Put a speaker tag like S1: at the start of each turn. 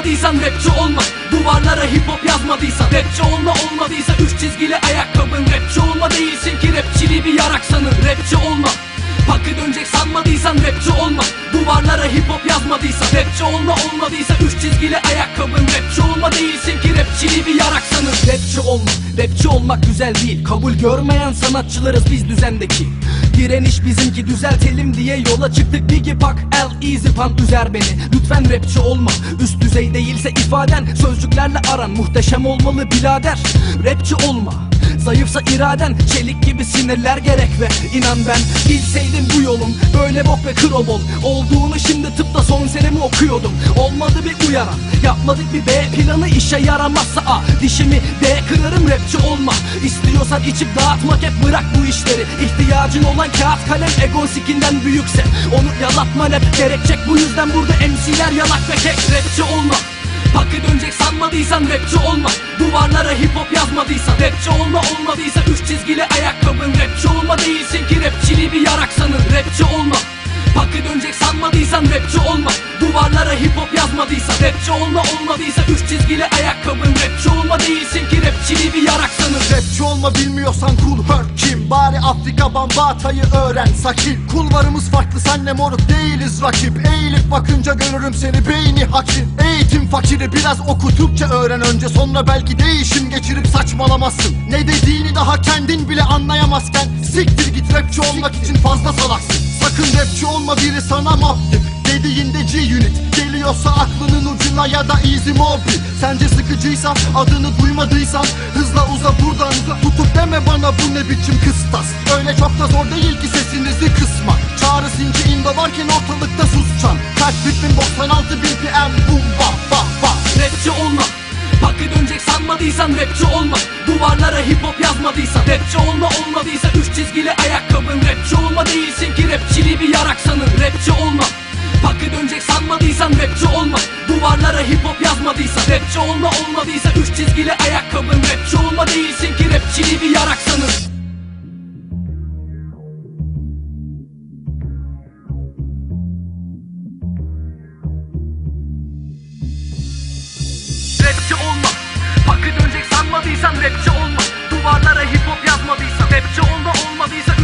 S1: sanmadıysan rapçi olma. Duvarlara hip hop yazmadıysan Rapçi olma. Olmadıysa üç çizgili ayakkabın Rapçi olma. Değilsin ki rapçiliği bir yarak sanın. Rapçi olma. Hakkı dönecek sanmadıysan rapçi olma. Duvarlara hip hop yazmadıysan Rapçi olma. Olmadıysa üç çizgili ayakkabın Rapçi olma. Değilsin ki rapçiliği bir yarak Rapçi olma Rapçi olmak güzel değil. Kabul görmeyen sanatçılarız biz düzendeki. Direniş bizimki düzeltelim diye yola çıktık. Biggie Pac, El Easy Pan üzer beni. Lütfen rapçi olma. Üst düzey değilse ifaden Sözcüklerle aran. Muhteşem olmalı birader. Rapçi olma Zayıfsa iraden çelik gibi sinirler gerek ve inan ben bilseydim bu yolun böyle bok ve krobol olduğunu şimdi tıpta son senemi okuyordum. Olmadı bir uyaran yapmadık bir B planı. İşe yaramazsa A dişimi D kırarım rapçi olma. İstiyorsan içip dağıtmak hep bırak bu işleri. İhtiyacın olan kağıt kalem egon sikinden büyükse. Onu yalatma rap gerekecek. Bu yüzden burada MC'ler yalak ve kek rapçi olma. Hakkı dönecek sanmadıysan rapçi olma. Duvarlara hip hop yazmadıysan dönecek sanmadıysan rapçi olma. Duvarlara hip hop yazmadıysan Rapçi olma. Olmadıysa üç çizgili ayakkabın Rapçi olma. Değilsin ki rapçiliği bir yarak sanın
S2: Rapçi olma bilmiyorsan cool hurt kim? Bari Afrika Bambata'yı öğren sakin Kulvarımız farklı senle moruk değiliz rakip. Eğilip bakınca görürüm seni beyni hakim. Eğitim fakiri biraz okutukça öğren önce. Sonra belki değişim geçirip saçmalamazsın. Ne dediğini daha kendin bile anlayamazken Siktir git rapçi olmak için fazla salaksın Sakın rapçi olma biri sana mahdip Dediğinde G-Unit Geliyorsa aklının ucuna ya da Easy Mobi. Sence sıkıcıysa adını duymadıysan Hızla uza buradan Tutup deme bana bu ne biçim kıstas? Öyle çok da zor değil ki sesinizi kısmak Çağrı Sinci Indo varken ortalıkta susçan. Kalp ritmin 96 BPM Bum bam bam bam
S1: Rapçi olma. Hakkı dönecek sanmadıysan rapçi yazmadıysan Rapçi olma olmadıysa üç çizgili ayakkabın Rapçi olma değilsin ki rapçiliği bir yarak sanın Rapçi olma. Hakkı dönecek sanmadıysan rapçi olma. Duvarlara hip hop yazmadıysan Rapçi olma olmadıysa üç çizgili ayakkabın Rapçi olma değilsin ki rapçiliği bir Duvarlara hip hop yazmadıysan Rapçi olma olmadıysa